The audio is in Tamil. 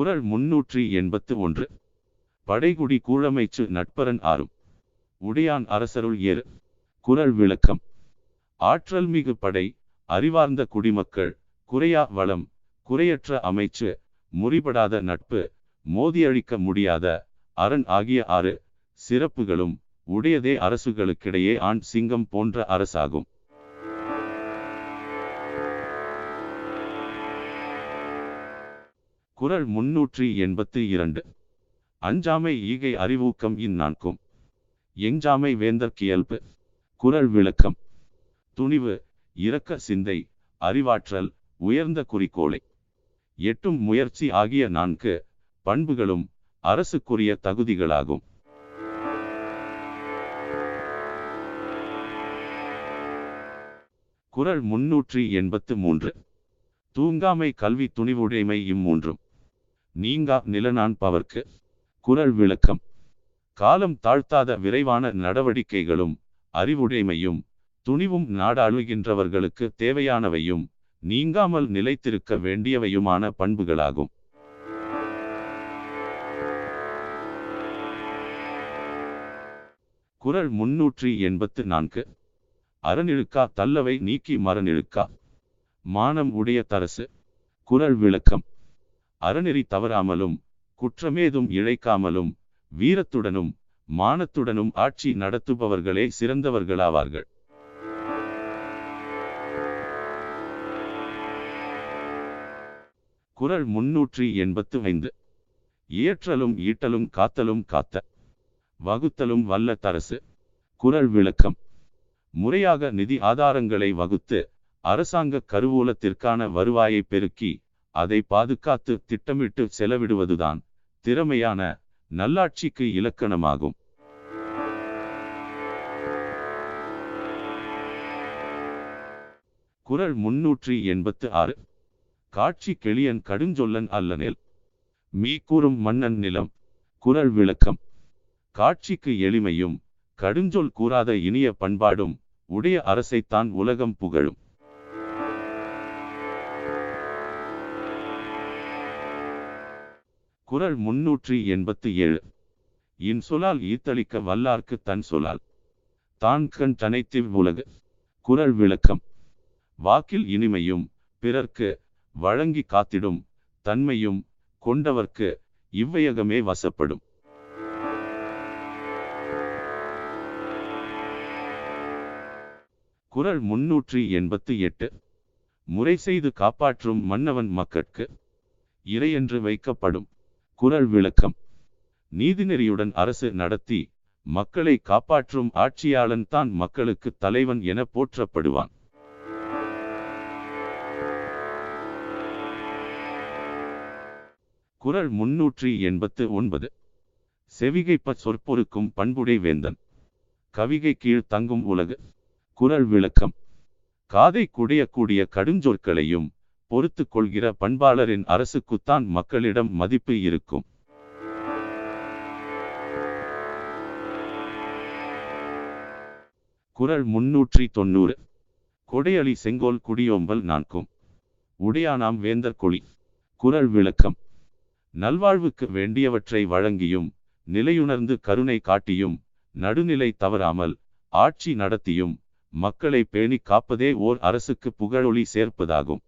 குரல் முன்னூற்றி எண்பத்து ஒன்று. படைகுடி கூழமைச்சு நட்பரன் ஆறும். உடையான் அரசருள் ஏறு. குரல் விளக்கம். ஆற்றல் மிகு படை அறிவார்ந்த குடிமக்கள் குறையா வளம் குறையற்ற அமைச்சு முறிபடாத நட்பு மோதியழிக்க முடியாத அரண் ஆகிய ஆறு சிறப்புகளும் உடையதே அரசுகளுக்கிடையே ஆண் சிங்கம் போன்ற அரசாகும். குறள் முன்னூற்றி எண்பத்தி இரண்டு. அஞ்சாமை ஈகை அறிவூக்கம் இந்நான்கும் எஞ்சாமை வேந்தற்கியல்பு குரல் விளக்கம். துணிவு இரக்க சிந்தை அறிவாற்றல் உயர்ந்த குறிக்கோளை. எட்டும் முயற்சி ஆகிய நான்கு பண்புகளும் அரசுக்குரிய தகுதிகளாகும். குறள் முன்னூற்றி எண்பத்து மூன்று. தூங்காமை கல்வி துணிவுடைமை இம்மூன்றும். நீங்கா நிலனான் பவர்க்கு. குரல் விளக்கம். காலம் தாழ்த்தாத விரைவான நடவடிக்கைகளும் அறிவுடைமையும் துணிவும் நாடாளுகின்றவர்களுக்கு தேவையானவையும் நீங்காமல் நிலைத்திருக்க வேண்டியவையுமான பண்புகளாகும். குரல் முன்னூற்றி எண்பத்து நான்கு. அறநிழுக்கா தள்ளவை நீக்கி மரநிழுக்கா மானம் உடைய தரசு. குரல் விளக்கம். அறநெறி தவறாமலும் குற்றமேதும் இழைக்காமலும் வீரத்துடனும் மானத்துடனும் ஆட்சி நடத்துபவர்களே சிறந்தவர்களாவார்கள். குரல் முன்னூற்றி எண்பத்து ஐந்து. இயற்றலும் ஈட்டலும் காத்தலும் காத்த வகுத்தலும் வல்ல தரசு. குரல் விளக்கம். முறையாக நிதி ஆதாரங்களை வகுத்து அரசாங்க கருவூலத்திற்கான வருவாயை பெருக்கி அதை பாதுகாத்து திட்டமிட்டு செலவிடுவதுதான் திறமையான நல்லாட்சிக்கு இலக்கணமாகும். குறள் முன்னூற்றி எண்பத்து ஆறு. காட்சி கெளியன் கடுஞ்சொல்லன் அல்லனேல். மீ கூறும் மன்னன் நிலம். குறள் விளக்கம். காட்சிக்கு எளிமையும் கடுஞ்சொல் கூறாத இனிய பண்பாடும் உடைய அரசைத்தான் உலகம் புகழும். குரல் முன்னூற்றி எண்பத்து ஏழு. இன் சொலால் ஈத்தளிக்க வல்லார்க்கு தன் சொலால் தான் கண் தனைத்திவ் உலகு. குறள் விளக்கம். வாக்கில் இனிமையும் பிறர்க்கு வழங்கி காத்திடும் தன்மையும் கொண்டவர்க்கு இவ்வையகமே வசப்படும். குரல் முன்னூற்றி எண்பத்து எட்டு. முறை செய்து காப்பாற்றும் மன்னவன் மக்கட்கு இறையென்று வைக்கப்படும். குரல் விளக்கம். நீதிநெறியுடன் அரசு நடத்தி மக்களை காப்பாற்றும் ஆட்சியாளன் தான் மக்களுக்கு தலைவன் என போற்றப்படுவான். குரல் முன்னூற்றி எண்பத்து ஒன்பது. செவிகைப்ப சொற்பொருக்கும் பண்புடை வேந்தன். கவிகை கீழ் தங்கும் உலகு. குரல் விளக்கம். காதை குடையக்கூடிய கடுஞ்சொற்களையும் பொறுத்து கொள்கிற பண்பாளரின் அரசுக்குத்தான் மக்களிடம் மதிப்பு இருக்கும். குரல் முன்னூற்றி தொன்னூறு கொடையளி செங்கோல் குடியோம்பல் நான்கும். உடையானாம் வேந்தர் கொளி குரல் விளக்கம். நல்வாழ்வுக்கு வேண்டியவற்றை வழங்கியும் நிலையுணர்ந்து கருணை காட்டியும் நடுநிலை தவறாமல் ஆட்சி நடத்தியும் மக்களை பேணி காப்பதே ஓர் அரசுக்கு புகழொளி சேர்ப்பதாகும்.